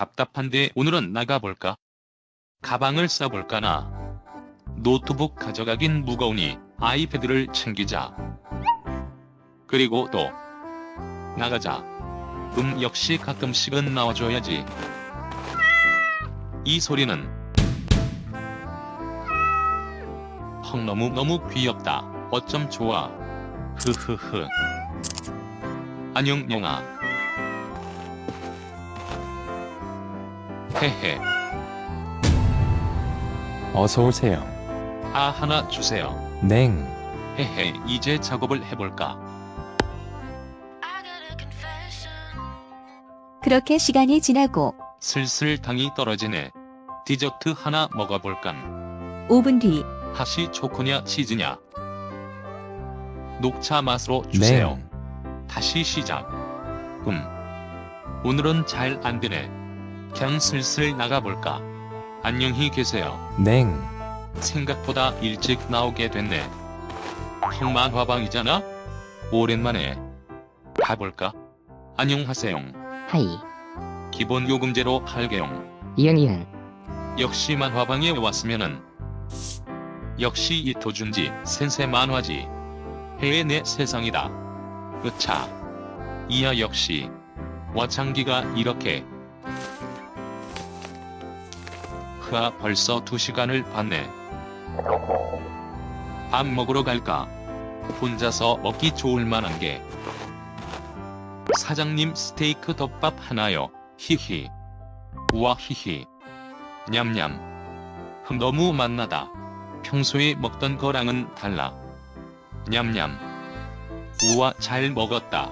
답답한데 오늘은 나가볼까? 가방을 싸볼까나? 노트북 가져가긴 무거우니 아이패드를 챙기자. 그리고 또 나가자. 음 역시 가끔씩은 나와줘야지. 이 소리는 헉 너무 너무 귀엽다. 어쩜 좋아. 흐흐흐. 안녕 영아. 헤헤. 어서 오세요. 아 하나 주세요. 냉. 헤헤 이제 작업을 해볼까? 그렇게 시간이 지나고 슬슬 당이 떨어지네. 디저트 하나 먹어볼깐. 5분 뒤 하시 초코냐 치즈냐? 녹차 맛으로 주세요. 냉. 다시 시작. 음. 오늘은 잘 안 되네. 그냥 슬슬 나가볼까? 안녕히 계세요. 냉. 생각보다 일찍 나오게 됐네. 펑만 화방이잖아? 오랜만에. 가볼까? 안녕하세요. 하이, 기본 요금제로 할게용. 이응 이응, 역시 만화방에 왔으면은 역시 이토준지 센세 만화지 해외 내 세상이다 으차 이야 역시 와창기가 이렇게 흐아 벌써 두 시간을 봤네 밥 먹으러 갈까 혼자서 먹기 좋을 만한 게 사장님 스테이크 덮밥 하나요 히히 우와 히히 냠냠. 흠 너무 맛나다. 평소에 먹던 거랑은 달라. 냠냠. 우와 잘 먹었다.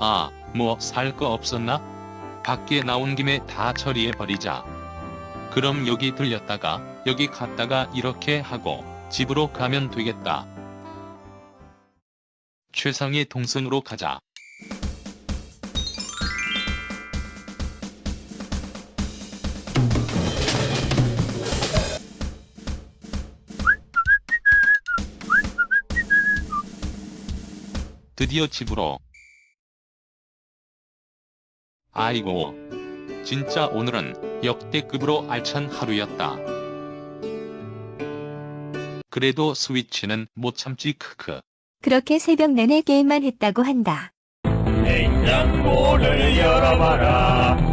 아, 뭐 살 거 없었나? 밖에 나온 김에 다 처리해 버리자. 그럼 여기 들렸다가 여기 갔다가 이렇게 하고 집으로 가면 되겠다. 최상의 동선으로 가자. 드디어 집으로. 아이고. 진짜 오늘은 역대급으로 알찬 하루였다. 그래도 스위치는 못 참지 크크. 그렇게 새벽 내내 게임만 했다고 한다. 냉장고를 열어봐라.